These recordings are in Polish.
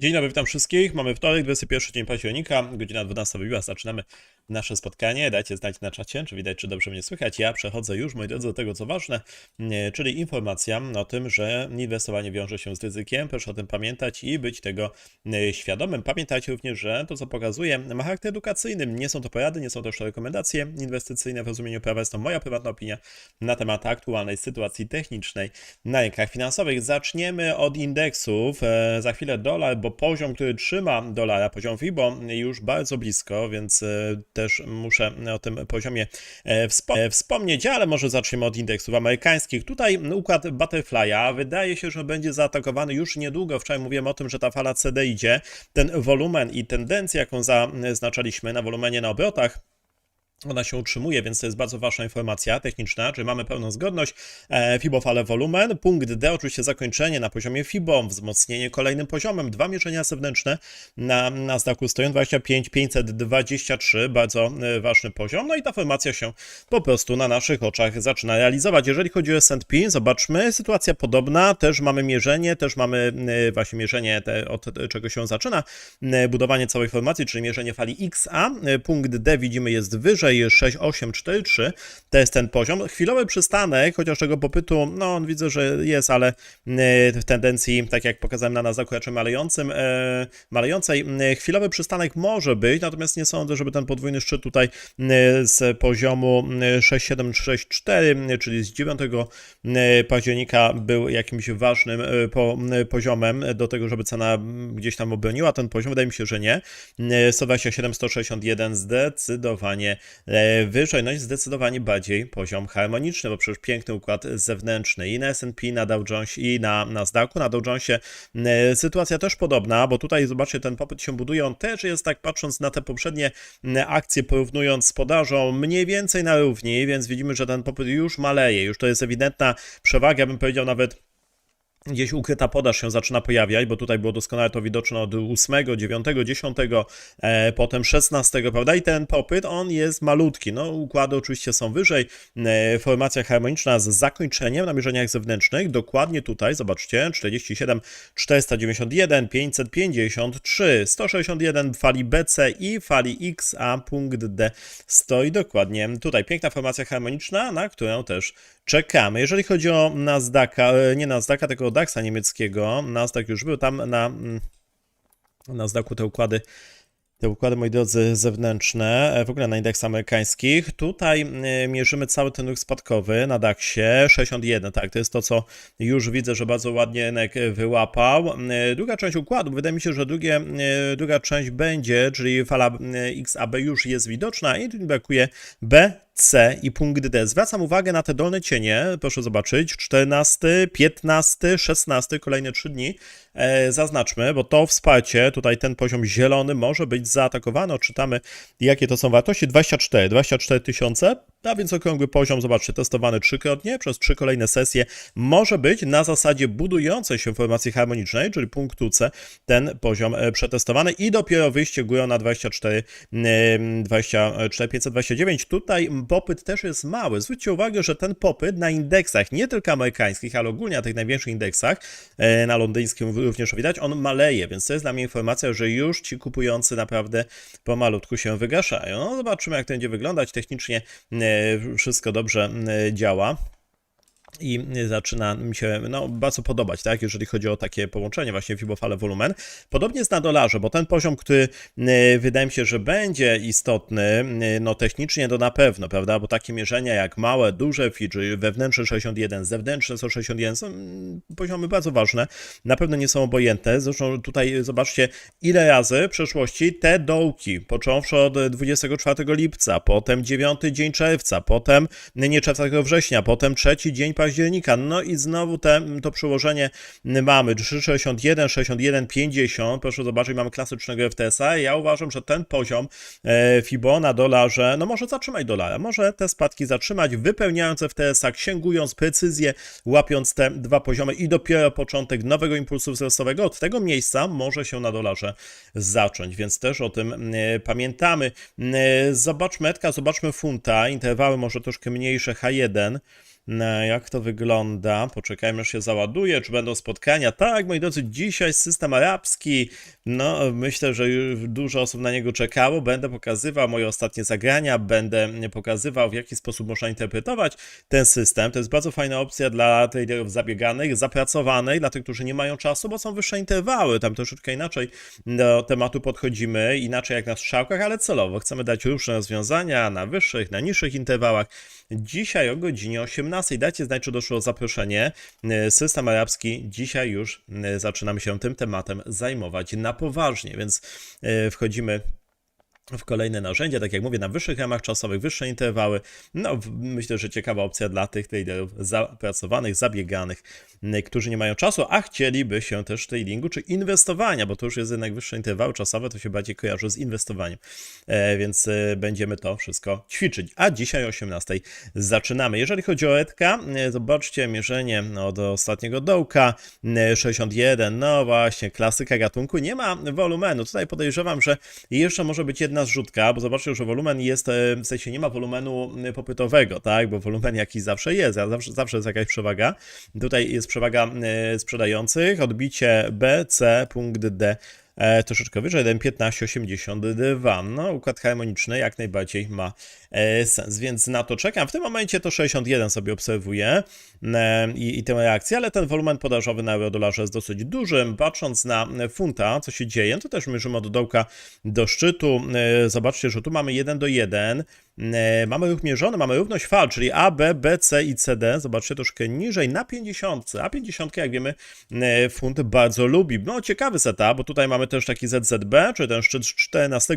Dzień dobry, witam wszystkich. Mamy wtorek, 21 dzień października, godzina 12 wybiła. Zaczynamy nasze spotkanie. Dajcie znać na czacie, czy widać, czy dobrze mnie słychać. Ja przechodzę już, moi drodzy, do tego, co ważne, e, czyli informacja o tym, że inwestowanie wiąże się z ryzykiem. Proszę o tym pamiętać i być tego e, świadomym. Pamiętajcie również, że to, co pokazuję, ma charakter edukacyjny. Nie są to porady, nie są to też rekomendacje inwestycyjne w rozumieniu prawa. Jest to moja prywatna opinia na temat aktualnej sytuacji technicznej na rynkach finansowych. Zaczniemy od indeksów. E, Za chwilę dolar, bo poziom, który trzyma dolara, poziom FIBO już bardzo blisko, więc e, też muszę o tym poziomie e, e, wspomnieć, ale może zaczniemy od indeksów amerykańskich. Tutaj układ Butterfly'a wydaje się, że będzie zaatakowany już niedługo. Wczoraj mówiłem o tym, że ta fala CD idzie. Ten wolumen i tendencja, jaką zaznaczaliśmy na wolumenie na obrotach, ona się utrzymuje, więc to jest bardzo ważna informacja techniczna, czyli mamy pełną zgodność. E, FIBO fale wolumen, punkt D oczywiście zakończenie na poziomie FIBO, wzmocnienie kolejnym poziomem, dwa mierzenia zewnętrzne na Nasdaqu stoją 25 523, bardzo e, ważny poziom, no i ta formacja się po prostu na naszych oczach zaczyna realizować. Jeżeli chodzi o S&P, zobaczmy, sytuacja podobna, też mamy mierzenie, też mamy e, właśnie mierzenie te, od czego się zaczyna budowanie całej formacji, czyli mierzenie fali XA, punkt D widzimy jest wyżej, 6843, to jest ten poziom. Chwilowy przystanek, chociaż tego popytu, no widzę, że jest, ale e, w tendencji, tak jak pokazałem na Nasdaqu, malejącym, e, malejącej, e, chwilowy przystanek może być, natomiast nie sądzę, żeby ten podwójny szczyt tutaj z poziomu e, 6764, e, czyli z 9 e, października był jakimś ważnym po, poziomem do tego, żeby cena gdzieś tam obroniła ten poziom. Wydaje mi się, że nie. E, 127, 161 zdecydowanie e, wyżej, no i zdecydowanie bardziej poziom harmoniczny, bo przecież piękny układ zewnętrzny i na S&P, na Dow Jones i na Nasdaqu. Na Dow Jonesie e, sytuacja też podobna, bo tutaj zobaczcie, ten popyt się buduje, on też jest tak patrząc na te poprzednie akcje, porównując z podażą, mniej więcej na równi, więc widzimy, że ten popyt już maleje, już to jest ewidentna przewaga, bym powiedział nawet gdzieś ukryta podaż się zaczyna pojawiać, bo tutaj było doskonale to widoczne od 8, 9, 10, e, potem 16, prawda? I ten popyt, on jest malutki. No, układy oczywiście są wyżej. E, formacja harmoniczna z zakończeniem na mierzeniach zewnętrznych. Dokładnie tutaj, zobaczcie, 47, 491, 553, 161 fali BC i fali XA, punkt D stoi dokładnie tutaj. Piękna formacja harmoniczna, na którą też czekamy. Jeżeli chodzi o Nasdaqa, e, nie Nasdaqa, tylko DAXa niemieckiego, Nasdaq już był tam na mm, Nasdaqu te układy te układy, moi drodzy, zewnętrzne, e, w ogóle na indeksach amerykańskich. Tutaj e, mierzymy cały ten ruch spadkowy na DAXie 61, tak, to jest to, co już widzę, że bardzo ładnie rynek wyłapał. Druga część układu, wydaje mi się, że drugie, druga część będzie, czyli fala XAB już jest widoczna i tu brakuje B, C i punkt D. Zwracam uwagę na te dolne cienie, proszę zobaczyć, 14, 15, 16, kolejne 3 dni. E, zaznaczmy, bo to wsparcie, tutaj ten poziom zielony może być zaatakowany. Czytamy, jakie to są wartości. 24, 24 tysiące, a więc okrągły poziom, zobaczcie, testowany trzykrotnie przez trzy kolejne sesje. Może być na zasadzie budującej się formacji harmonicznej, czyli punktu C, ten poziom e, przetestowany i dopiero wyjście górą na 24, em, 24 529. Tutaj popyt też jest mały. Zwróćcie uwagę, że ten popyt na indeksach, nie tylko amerykańskich, ale ogólnie na tych największych indeksach, e, na londyńskim również widać, on maleje, więc to jest dla mnie informacja, że już ci kupujący naprawdę pomalutku się wygaszają. No, zobaczymy, jak to będzie wyglądać. Technicznie e, wszystko dobrze e, działa. I zaczyna mi się no, bardzo podobać, tak, jeżeli chodzi o takie połączenie właśnie fibofale wolumen. Podobnie jest na dolarze, bo ten poziom, który e, wydaje mi się, że będzie istotny, e, no technicznie to na pewno, prawda, bo takie mierzenia jak małe, duże fi, wewnętrzne 61, zewnętrzne 161 są mm, poziomy bardzo ważne, na pewno nie są obojętne. Zresztą tutaj zobaczcie, ile razy w przeszłości te dołki, począwszy od 24 lipca, potem 9 dzień czerwca, potem nie 4 września, potem trzeci dzień października, no i znowu te, to przełożenie mamy. 361, 61, 50, proszę zobaczyć, mamy klasycznego FTS-a. Ja uważam, że ten poziom e, FIBO na dolarze, no może zatrzymać dolara, może te spadki zatrzymać, wypełniając FTS-a, księgując precyzję, łapiąc te dwa poziomy i dopiero początek nowego impulsu wzrostowego. Od tego miejsca może się na dolarze zacząć, więc też o tym e, pamiętamy. E, Zobaczmy etka, zobaczmy funta, interwały może troszkę mniejsze H1, e, jak to wygląda. Poczekajmy, aż się załaduje, czy będą spotkania. Tak, moi drodzy, dzisiaj system arabski. No, myślę, że dużo osób na niego czekało. Będę pokazywał moje ostatnie zagrania, będę pokazywał, w jaki sposób można interpretować ten system. To jest bardzo fajna opcja dla traderów zabieganych, zapracowanych, dla tych, którzy nie mają czasu, bo są wyższe interwały. Tam troszeczkę inaczej do tematu podchodzimy, inaczej jak na strzałkach, ale celowo. Chcemy dać różne rozwiązania na wyższych, na niższych interwałach. Dzisiaj o godzinie 18 dajcie znać, czy doszło zaproszenie. E, System arabski dzisiaj już e, zaczynamy się tym tematem zajmować na poważnie, więc e, wchodzimy w kolejne narzędzia, tak jak mówię, na wyższych ramach czasowych, wyższe interwały. No, myślę, że ciekawa opcja dla tych traderów zapracowanych, zabieganych, m, którzy nie mają czasu, a chcieliby się też tradingu czy inwestowania, bo to już jest jednak wyższe interwały czasowe, to się bardziej kojarzy z inwestowaniem. E, więc e, będziemy to wszystko ćwiczyć. A dzisiaj o 18 zaczynamy. Jeżeli chodzi o Edka, e, zobaczcie mierzenie do ostatniego dołka, e, 61, no właśnie, klasyka gatunku, nie ma wolumenu. Tutaj podejrzewam, że jeszcze może być jedna zrzutka, bo zobaczcie, że wolumen jest, e, w sensie nie ma wolumenu e, popytowego, tak, bo wolumen jakiś zawsze jest, a zawsze, zawsze jest jakaś przewaga. Tutaj jest przewaga e, sprzedających, odbicie B, C, punkt D. Troszeczkę wyżej, 1,1582. No, układ harmoniczny jak najbardziej ma sens, więc na to czekam. W tym momencie to 61 sobie obserwuję e, i, i tę reakcję, ale ten wolumen podażowy na euro-dolarze jest dosyć duży. Patrząc na funta, co się dzieje, to też mierzymy od dołka do szczytu. E, zobaczcie, że tu mamy 1 do 1. E, Mamy ruch mierzony, mamy równość fal, czyli A, B, B, C i CD. Zobaczcie troszkę niżej na 50. A 50, jak wiemy, e, funt bardzo lubi. No, ciekawy setup, bo tutaj mamy też taki ZZB, czyli ten szczyt z 14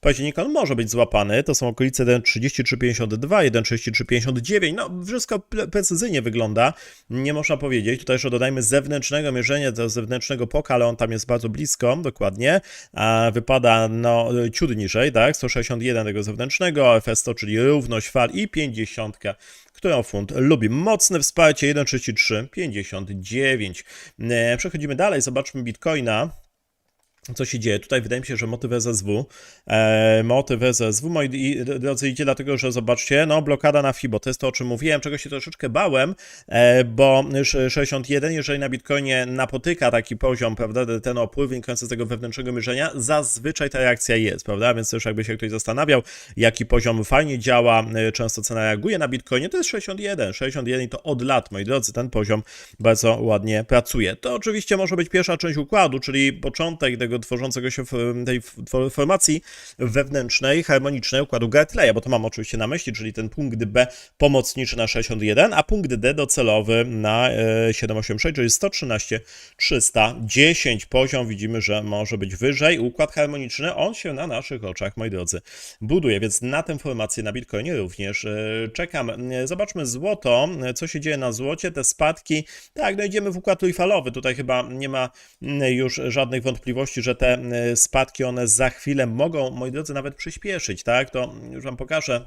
października, on może być złapany. To są okolice 1,3352, 1,3359. No, wszystko pre- precyzyjnie wygląda. Nie można powiedzieć. Tutaj jeszcze dodajmy zewnętrznego mierzenia do zewnętrznego poka, ale on tam jest bardzo blisko, dokładnie. A wypada no ciut niżej, tak? 161 tego zewnętrznego, FS100, czyli równość fal i 50 którą funt lubi. Mocne wsparcie 1,33, 59. E, Przechodzimy dalej, zobaczmy Bitcoina. Co się dzieje? Tutaj wydaje mi się, że motyw SSW. E, motyw SSW, moi drodzy, idzie dlatego, że zobaczcie, no blokada na FIBO, to jest to, o czym mówiłem, czego się troszeczkę bałem, e, bo sz- 61, jeżeli na Bitcoinie napotyka taki poziom, prawda, ten opływ wynikający z tego wewnętrznego mierzenia, zazwyczaj ta reakcja jest, prawda, więc też jakby się ktoś zastanawiał, jaki poziom fajnie działa, e, często cena reaguje na Bitcoinie, to jest 61, 61 i to od lat, moi drodzy, ten poziom bardzo ładnie pracuje. To oczywiście może być pierwsza część układu, czyli początek tego tworzącego się tej formacji wewnętrznej, harmonicznej układu Gartleya, bo to mam oczywiście na myśli, czyli ten punkt B pomocniczy na 61, a punkt D docelowy na e, 786, czyli 113 310. Poziom widzimy, że może być wyżej. Układ harmoniczny, on się na naszych oczach, moi drodzy, buduje, więc na tę formację na Bitcoinie również e, czekam. E, Zobaczmy złoto, e, co się dzieje na złocie, te spadki. Tak, no idziemy w układ trójfalowy, tutaj chyba nie ma już żadnych wątpliwości, że te e, spadki, one za chwilę mogą, moi drodzy, nawet przyspieszyć, tak? To już wam pokażę.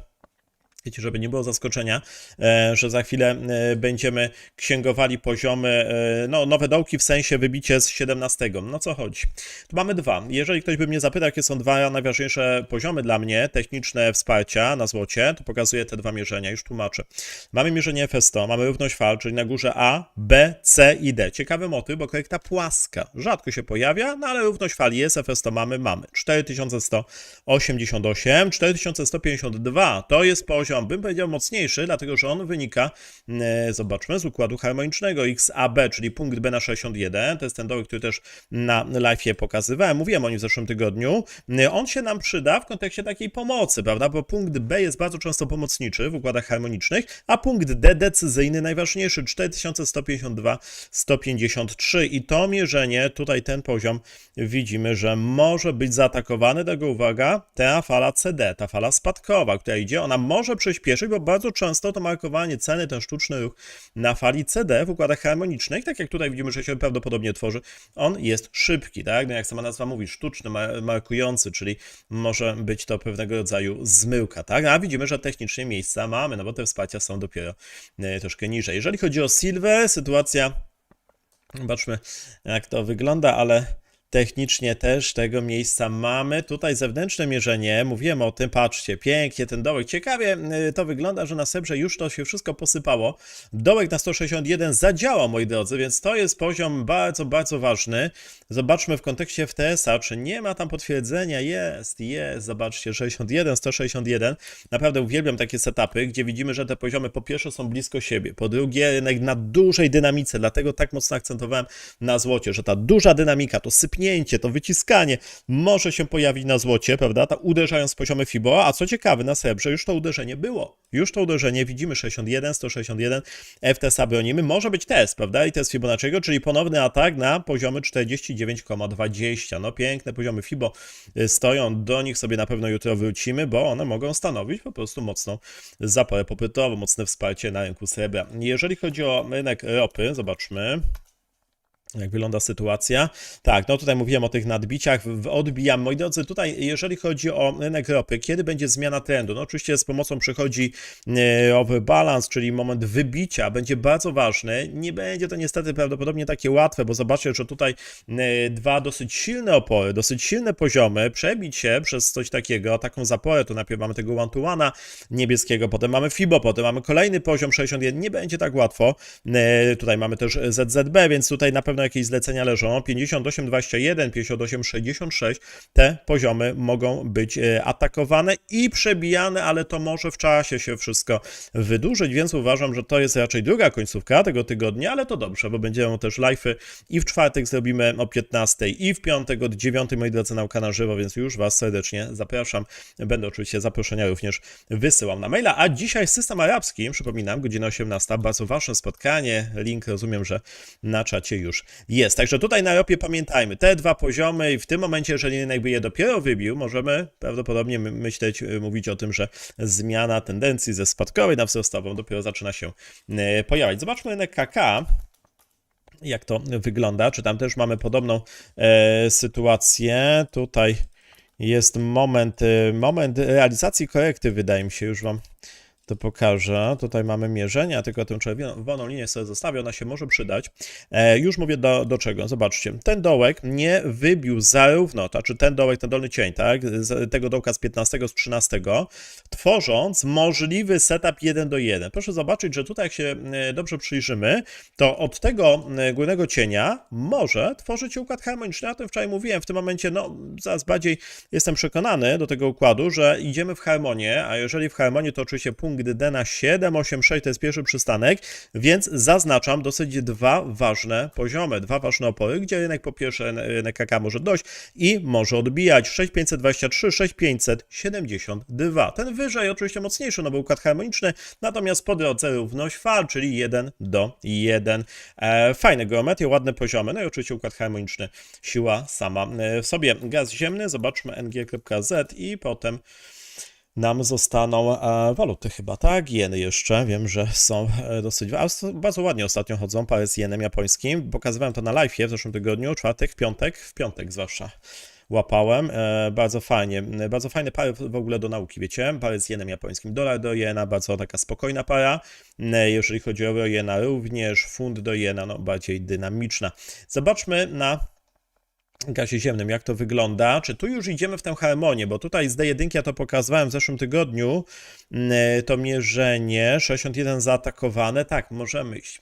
Wiecie, żeby nie było zaskoczenia, e, że za chwilę e, będziemy księgowali poziomy, e, no nowe dołki w sensie wybicie z 17. No co chodzi? Tu mamy dwa. Jeżeli ktoś by mnie zapytał, jakie są dwa najważniejsze poziomy dla mnie, techniczne wsparcia na złocie, to pokazuję te dwa mierzenia, już tłumaczę. Mamy mierzenie FS100, mamy równość fal, czyli na górze A, B, C i D. Ciekawy motyw, bo korekta płaska. Rzadko się pojawia, no ale równość fali jest, FS100 mamy, mamy. 4188, 4152 to jest poziom, bym powiedział, mocniejszy, dlatego że on wynika, e, zobaczmy, z układu harmonicznego XAB, czyli punkt B na 61. To jest ten dołek, który też na live'ie pokazywałem. Mówiłem o nim w zeszłym tygodniu. E, On się nam przyda w kontekście takiej pomocy, prawda? Bo punkt B jest bardzo często pomocniczy w układach harmonicznych, a punkt D decyzyjny, najważniejszy 4152, 153. I to mierzenie, tutaj ten poziom, widzimy, że może być zaatakowany. Tego uwaga, ta fala CD, ta fala spadkowa, która idzie, ona może przyspieszyć, bo bardzo często to markowanie ceny, ten sztuczny ruch na fali CD w układach harmonicznych, tak jak tutaj widzimy, że się prawdopodobnie tworzy, on jest szybki, tak? No jak sama nazwa mówi, sztuczny, ma- markujący, czyli może być to pewnego rodzaju zmyłka, tak? A widzimy, że technicznie miejsca mamy, no bo te wsparcia są dopiero e, troszkę niżej. Jeżeli chodzi o Silver, sytuacja Zobaczmy, jak to wygląda, ale technicznie też tego miejsca mamy. Tutaj zewnętrzne mierzenie, mówiłem o tym, patrzcie, pięknie ten dołek. Ciekawie y, to wygląda, że na Sebrze już to się wszystko posypało. Dołek na 161 zadziałał, moi drodzy, więc to jest poziom bardzo, bardzo ważny. Zobaczmy w kontekście FTS-a, czy nie ma tam potwierdzenia. Jest, jest, zobaczcie, 61, 161. Naprawdę uwielbiam takie setupy, gdzie widzimy, że te poziomy po pierwsze są blisko siebie, po drugie na dużej dynamice, dlatego tak mocno akcentowałem na złocie, że ta duża dynamika, to sypnięcie, to wyciskanie może się pojawić na złocie, prawda, ta uderzając w poziomy FIBO, a co ciekawe, na srebrze już to uderzenie było. Już to uderzenie widzimy 61, 161, FTSA bronimy, może być test, prawda, i test Fibonacciego, czyli ponowny atak na poziomy 49,20. No piękne poziomy FIBO y, stoją, do nich sobie na pewno jutro wrócimy, bo one mogą stanowić po prostu mocną zaporę popytową, mocne wsparcie na rynku srebra. Jeżeli chodzi o rynek ropy, zobaczmy. Jak wygląda sytuacja? Tak, no tutaj mówiłem o tych nadbiciach, odbijam. Moi drodzy, tutaj jeżeli chodzi o rynek ropy, kiedy będzie zmiana trendu? No oczywiście z pomocą przychodzi e, overbalance, czyli moment wybicia, będzie bardzo ważny. Nie będzie to niestety prawdopodobnie takie łatwe, bo zobaczcie, że tutaj e, dwa dosyć silne opory, dosyć silne poziomy, przebić się przez coś takiego, taką zaporę, tu najpierw mamy tego one to one'a niebieskiego, potem mamy FIBO, potem mamy kolejny poziom 61, nie będzie tak łatwo. E, Tutaj mamy też ZZB, więc tutaj na pewno jakieś zlecenia leżą. 58,21, 58,66. Te poziomy mogą być e, atakowane i przebijane, ale to może w czasie się wszystko wydłużyć, więc uważam, że to jest raczej druga końcówka tego tygodnia, ale to dobrze, bo będziemy też live'y i w czwartek zrobimy o 15 i w piątek od 9 moi drodzy nauka na żywo, więc już Was serdecznie zapraszam. Będę oczywiście zaproszenia również wysyłam na maila, a dzisiaj system arabski, przypominam, godzina 18, bardzo ważne spotkanie, link rozumiem, że na czacie już jest. Także tutaj na ropie pamiętajmy, te dwa poziomy i w tym momencie, jeżeli rynek by je dopiero wybił, możemy prawdopodobnie my- myśleć, y, mówić o tym, że zmiana tendencji ze spadkowej na wzrostową dopiero zaczyna się y, pojawiać. Zobaczmy rynek KK jak to wygląda. Czy tam też mamy podobną e, sytuację? Tutaj jest moment, e, moment realizacji korekty, wydaje mi się, już Wam to pokażę. Tutaj mamy mierzenia, tylko tę czerwoną linię sobie zostawię, ona się może przydać. E, już mówię do, do czego. Zobaczcie, ten dołek nie wybił zarówno, to znaczy ten dołek, ten dolny cień, tak, z tego dołka z 15, z 13, tworząc możliwy setup 1 do 1. Proszę zobaczyć, że tutaj jak się e, dobrze przyjrzymy, to od tego e, górnego cienia może tworzyć się układ harmoniczny. Ja o tym wczoraj mówiłem, w tym momencie, no, zaraz bardziej jestem przekonany do tego układu, że idziemy w harmonię, a jeżeli w harmonię, to oczywiście punkt D na 7, 8, 6 to jest pierwszy przystanek, więc zaznaczam dosyć dwa ważne poziomy, dwa ważne opory, gdzie rynek po pierwsze rynek KK może dojść i może odbijać 6523, 6572. Ten wyżej oczywiście mocniejszy, no bo układ harmoniczny, natomiast po drodze równość fal, czyli 1 do 1. E, fajne geometrie, ładne poziomy, no i oczywiście układ harmoniczny, siła sama e, w sobie. Gaz ziemny, zobaczmy ng.z i potem nam zostaną e, waluty chyba, tak? Jeny jeszcze, wiem, że są e, dosyć, bardzo ładnie ostatnio chodzą pary z jenem japońskim. Pokazywałem to na live w zeszłym tygodniu, czwartek, piątek, w piątek zwłaszcza łapałem. E, bardzo fajnie, bardzo fajne pary w ogóle do nauki, wiecie? Pary z jenem japońskim. Dolar do jena, bardzo taka spokojna para. Jeżeli chodzi o jena również, funt do jena, no bardziej dynamiczna. Zobaczmy na gazie ziemnym, jak to wygląda. Czy tu już idziemy w tę harmonię? Bo tutaj z D1 ja to pokazywałem w zeszłym tygodniu. Mm, To mierzenie 61 zaatakowane. Tak, możemy iść.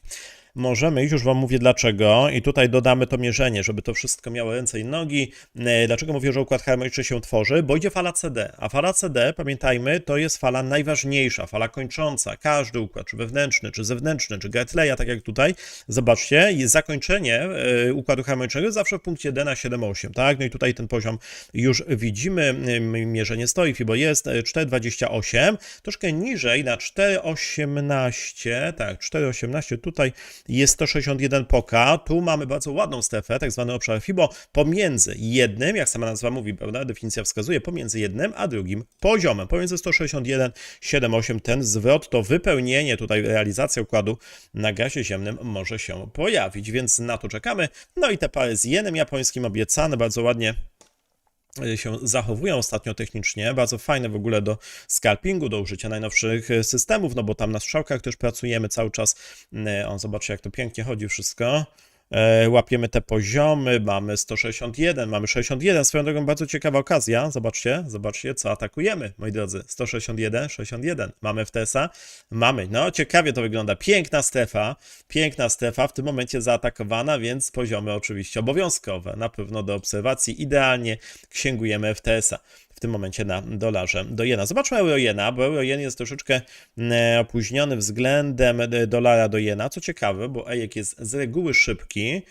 Możemy iść, już Wam mówię dlaczego. I tutaj dodamy to mierzenie, żeby to wszystko miało ręce i nogi. E, Dlaczego mówię, że układ harmoniczny się tworzy? Bo idzie fala CD. A fala CD, pamiętajmy, to jest fala najważniejsza, fala kończąca. Każdy układ, czy wewnętrzny, czy zewnętrzny, czy Gartleya, tak jak tutaj. Zobaczcie, jest zakończenie e, układu harmonicznego zawsze w punkcie D na 7,8, tak? No i tutaj ten poziom już widzimy. Mierzenie stoi, FIBO jest e, 4,28. Troszkę niżej na 4,18, tak, 4,18 tutaj jest 161 poka. Tu mamy bardzo ładną strefę, tak zwany obszar FIBO, pomiędzy jednym, jak sama nazwa mówi, prawda, definicja wskazuje, pomiędzy jednym a drugim poziomem. Pomiędzy 161, 7,8 ten zwrot, to wypełnienie, tutaj realizacja układu na gazie ziemnym może się pojawić, więc na to czekamy. No i te pary z jenem japońskim obiecane bardzo ładnie się zachowują ostatnio technicznie, bardzo fajne w ogóle do scalpingu, do użycia najnowszych y, systemów, no bo tam na strzałkach też pracujemy cały czas. Y, On zobaczy jak to pięknie chodzi wszystko. E, łapiemy te poziomy, mamy 161, mamy 61, swoją drogą bardzo ciekawa okazja, zobaczcie, zobaczcie co atakujemy, moi drodzy, 161, 61, mamy FTS-a, mamy, no ciekawie to wygląda, piękna strefa, piękna strefa, w tym momencie zaatakowana, więc poziomy oczywiście obowiązkowe, na pewno do obserwacji, idealnie księgujemy FTS-a w tym momencie na dolarze do jena. Zobaczmy euro-jena, bo euro-jen jest troszeczkę e, opóźniony względem e, dolara do jena. Co ciekawe, bo EJEK jest z reguły szybki,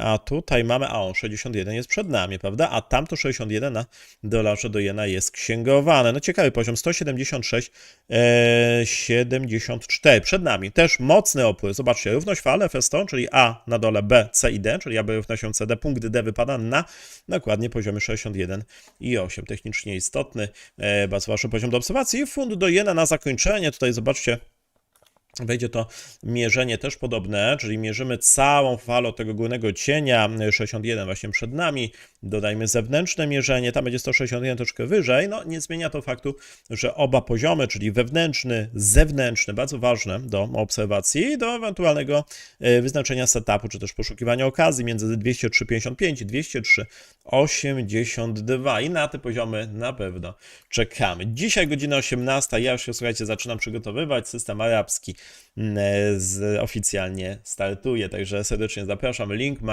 a tutaj mamy, a on 61 jest przed nami, prawda? A tamto 61 na dolarze do jena jest księgowane. No ciekawy poziom, 176, e, 74 przed nami. Też mocny opór. Zobaczcie, równość fale FS100, czyli A na dole, B, C i D, czyli AB równa się CD, punkt D wypada na dokładnie poziomie 61 i 8. Technicznie istotny, e, bardzo ważny poziom do obserwacji. Fund do jena na zakończenie. Tutaj zobaczcie, Wejdzie to mierzenie też podobne, czyli mierzymy całą falę tego górnego cienia, 61 właśnie przed nami, dodajmy zewnętrzne mierzenie, tam będzie 161 troszkę wyżej, no nie zmienia to faktu, że oba poziomy, czyli wewnętrzny, zewnętrzny, bardzo ważne do obserwacji do ewentualnego e, wyznaczenia setupu, czy też poszukiwania okazji między 203,55 i 203,82 i na te poziomy na pewno czekamy. Dzisiaj godzina 18, ja już się, słuchajcie, zaczynam przygotowywać, system arabski z, oficjalnie startuje, także serdecznie zapraszam, link macie